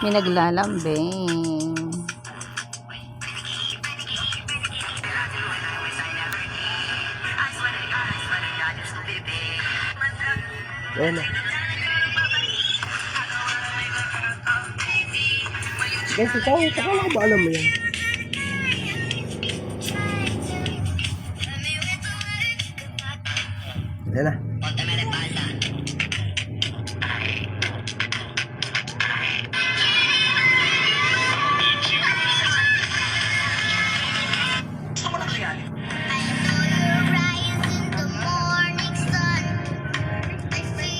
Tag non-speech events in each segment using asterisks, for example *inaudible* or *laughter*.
May naglalambing. Na. Guys, ikaw, pakala ko ba alam mo yan? Ayan na.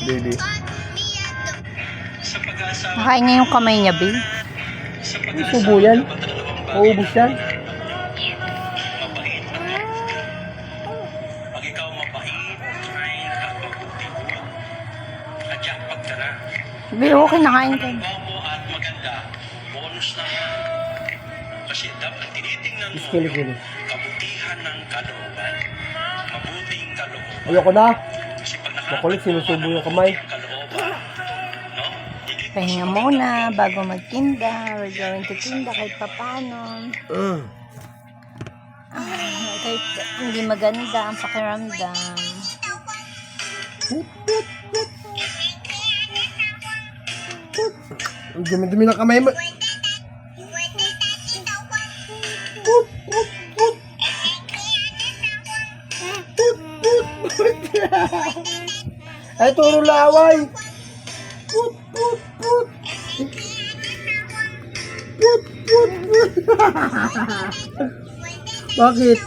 Baby. Nakain niya yung kamay niya, babe. Ang subo yan. Maubos yan. Ay. Babe, okay, ka. Na yan. Kasi dapat tinitingnan mo kabutihan ng kalooban. Mabuting kalooban. Ayoko na. Makulit, sinusubo yung kamay. Pahinga muna bago magtinda. We're going to tinda kahit papano. Mm. Ah, kahit hindi maganda ang pakiramdam. Ang dumi-dumi ng kamay mo. Put. Put, Ay, turo laway. Put, put, put. Put, put, put. *laughs* Bakit?